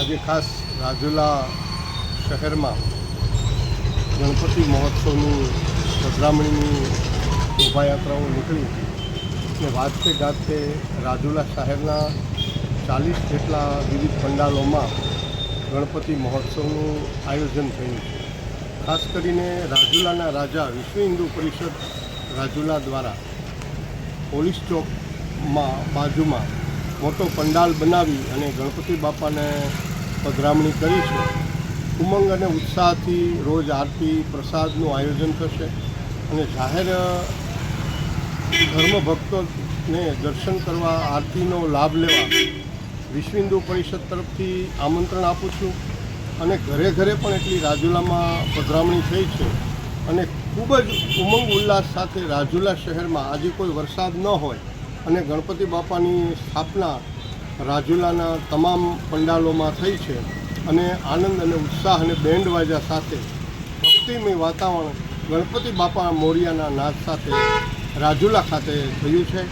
આજે ખાસ રાજુલા શહેરમાં ગણપતિ મહોત્સવની પધરામણીની શોભાયાત્રાઓ નીકળી અને વાજતે ગાજતે રાજુલા શહેરના ચાલીસ જેટલા વિવિધ પંડાલોમાં ગણપતિ મહોત્સવનું આયોજન થયું છે. ખાસ કરીને રાજુલાના રાજા વિશ્વ હિન્દુ પરિષદ રાજુલા દ્વારા પોલીસ ચોકમાં બાજુમાં મોટો પંડાલ બનાવી અને ગણપતિ બાપાને પધરામણી કરી છે, ઉમંગ અને ઉત્સાહથી રોજ આરતી પ્રસાદનું આયોજન થશે અને જાહેર ધર્મ ભક્તોને દર્શન કરવા આરતીનો લાભ લેવા વિશ્વ હિન્દુ પરિષદ તરફથી આમંત્રણ આપું છું. અને ઘરે ઘરે પણ એટલી રાજુલામાં પધરામણી થઈ છે અને ખૂબ જ ઉમંગ ઉલ્લાસ સાથે રાજુલા શહેરમાં આજે કોઈ વરસાદ ન હોય અને ગણપતિ બાપાની સ્થાપના રાજુલાના તમામ પંડાલોમાં થઈ છે અને આનંદ અને ઉત્સાહ અને બેન્ડ વાજા સાથે ભક્તિમય વાતાવરણ ગણપતિ બાપા મોરિયાના નાદ સાથે રાજુલા ખાતે થયું છે.